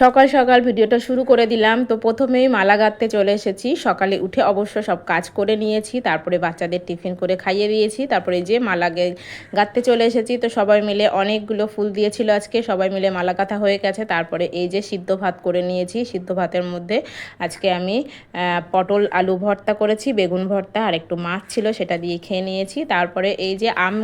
সকাল সকাল ভিডিওটা শুরু করে দিলাম। তো প্রথমেই মালা গাঁথতে চলে এসেছি। সকালে উঠে অবশ্য সব কাজ করে নিয়েছি। তারপরে বাচ্চাদের টিফিন করে খাইয়ে দিয়েছি। তারপরে যে মালা গাঁথতে চলে এসেছি। তো সবাই মিলে অনেকগুলো ফুল দিয়েছিল আজকে। সবাই মিলে মালা গাঁথা হয়ে গেছে। তারপরে এই যে সিদ্ধ ভাত করে নিয়েছি। সিদ্ধ ভাতের মধ্যে আজকে আমি পটল, আলু ভর্তা করেছি, বেগুন ভর্তা আর একটু মাছ ছিল সেটা দিয়ে খেয়ে নিয়েছি। তারপরে এই যে আম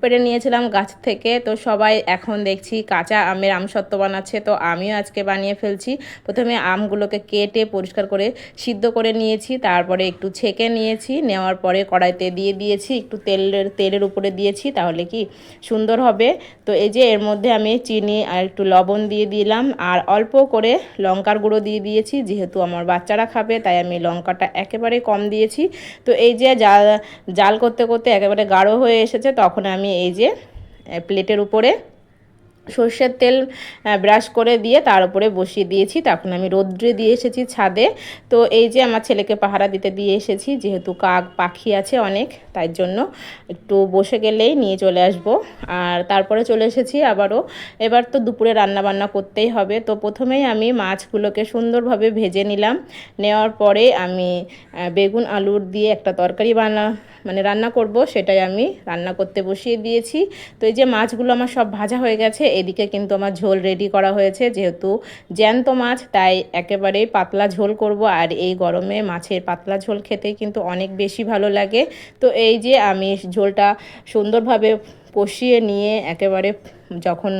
পেড়ে নিয়েছিলাম গাছ থেকে। তো সবাই এখন দেখছি কাঁচা আমের আমসত্ত্ব বানাচ্ছে। তো আমিও আজকে বানিয়ে ফেলছি। প্রথমে আমগুলোকে কেটে পরিষ্কার করে সিদ্ধ করে নিয়েছি, তারপরে একটু ছেঁকে নিয়েছি, নেওয়ার পরে কড়াইতে দিয়ে দিয়েছি, একটু তেলের তেলের উপরে দিয়েছি, তাহলে কি সুন্দর হবে। তো এই যে এর মধ্যে আমি চিনি আর একটু লবণ দিয়ে দিলাম, আর অল্প করে লঙ্কার গুঁড়ো দিয়ে দিয়েছি, যেহেতু আমার বাচ্চারা খাবে, তাই আমি লঙ্কাটা একেবারে কম দিয়েছি। তো এই যে জাল জাল করতে করতে একেবারে গাঢ় হয়ে এসেছে, তখন আমি এই যে প্লেটের উপরে সর্ষের তেল ব্রাশ করে দিয়ে তার উপরে বসিয়ে দিয়েছি। তখন আমি রোদ্রে দিয়ে এসেছি ছাদে। তো এই যে আমার ছেলেকে পাহারা দিতে দিয়ে এসেছি, যেহেতু কাক পাখি আছে অনেক, তাই জন্য একটু বসে গেলেই নিয়ে চলে আসব। আর তারপরে চলে এসেছি আবারও। এবার তো দুপুরে রান্না বান্না করতেই হবে। তো প্রথমেই আমি মাছগুলোকে সুন্দরভাবে ভেজে নিলাম। নেওয়ার পরে আমি বেগুন, আলুর দিয়ে একটা তরকারি বানা মানে রান্না করব, সেটাই আমি রান্না করতে বসিয়ে দিয়েছি। তো এই যে মাছগুলো আমার সব ভাজা হয়ে গেছে, এদিকে কিন্তু আমার ঝোল রেডি করা হয়েছে, যেহেতু জ্যান্ত মাছ, তাই একেবারেই পাতলা ঝোল করব। আর এই গরমে মাছের পাতলা ঝোল খেতে কিন্তু অনেক বেশি ভালো লাগে। তো এই যে আমি ঝোলটা সুন্দরভাবে কষিয়ে নিয়ে একেবারে যখন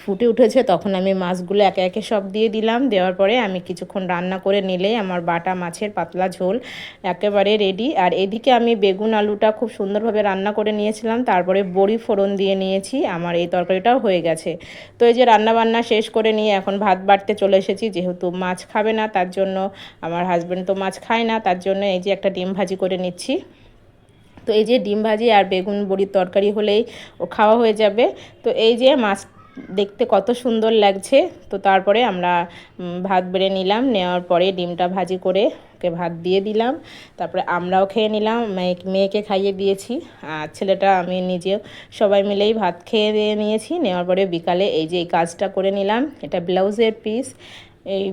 ফুটে উঠেছে তখন আমি মাছগুলো একে একে সব দিয়ে দিলাম। দেওয়ার পরে আমি কিছুক্ষণ রান্না করে নিলেই আমার বাটা, মাছের পাতলা ঝোল একেবারে রেডি আর এদিকে আমি বেগুন আলুটা খুব সুন্দরভাবে রান্না করে নিয়েছিলাম। তারপরে বড়ি ফোড়ন দিয়ে নিয়েছি। আমার এই তরকারিটাও হয়ে গেছে। তো এই যে রান্না বান্না শেষ করে নিয়ে এখন ভাত বাড়তে চলে এসেছি। যেহেতু মাছ খাবে না, তার জন্য আমার হাজব্যান্ড তো মাছ খায় না, তার জন্য এই যে একটা ডিম ভাজি করে নিচ্ছি। তো এই যে ডিম ভাজি আর বেগুন বড়ির তরকারি হলেই ও খাওয়া হয়ে যাবে। তো এই যে মাছ দেখতে কত সুন্দর লাগছে। তো তারপরে আমরা ভাত বেড়ে নিলাম। নেওয়ার পরে ডিমটা ভাজি করে ওকে ভাত দিয়ে দিলাম। তারপরে আমরাও খেয়ে নিলাম। মেয়ে, মেয়েকে খাইয়ে দিয়েছি। আর ছেলেটা, আমি নিজেও সবাই মিলেই ভাত খেয়ে দিয়ে নিয়েছি। নেওয়ার পরে বিকালে এই যে এই কাজটা করে নিলাম। এটা ব্লাউজের পিস। এই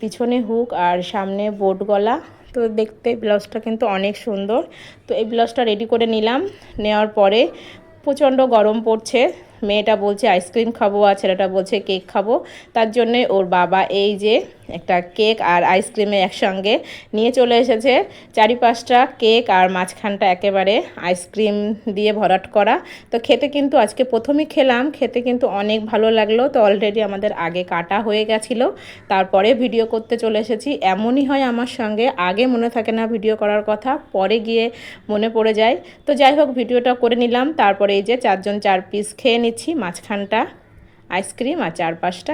পিছনে হুক আর সামনে বোট গলা। তো দেখতে ব্লাউজটা কিন্তু অনেক সুন্দর। তো এই ব্লাউজটা রেডি করে নিলাম। নেওয়ার পরে প্রচণ্ড গরম পড়ছে। মেয়েটা বলছে আইসক্রিম খাব আর ছেলেটা বলছে কেক খাব। তার জন্যে ওর বাবা এই যে একটা কেক আর আইসক্রিমে একসঙ্গে নিয়ে চলে এসেছে। চারিপাশটা কেক আর মাঝখানটা একেবারে আইসক্রিম দিয়ে ভরাট করা। তো খেতে কিন্তু আজকে প্রথমেই খেলাম, খেতে কিন্তু অনেক ভালো লাগল। তো অলরেডি আমাদের আগে কাটা হয়ে গেছিল। তারপরে ভিডিও করতে চলে এসেছি। এমনই হয় আমার সঙ্গে। আগে মনে থাকে না ভিডিও করার কথা, পরে গিয়ে মনে পড়ে যায়। তো যাই হোক ভিডিওটা করে নিলাম। তারপরে এই যে চারজন চার পিস খেয়ে নিচ্ছি। মাঝখানটা আইসক্রিম আর চারপাশটা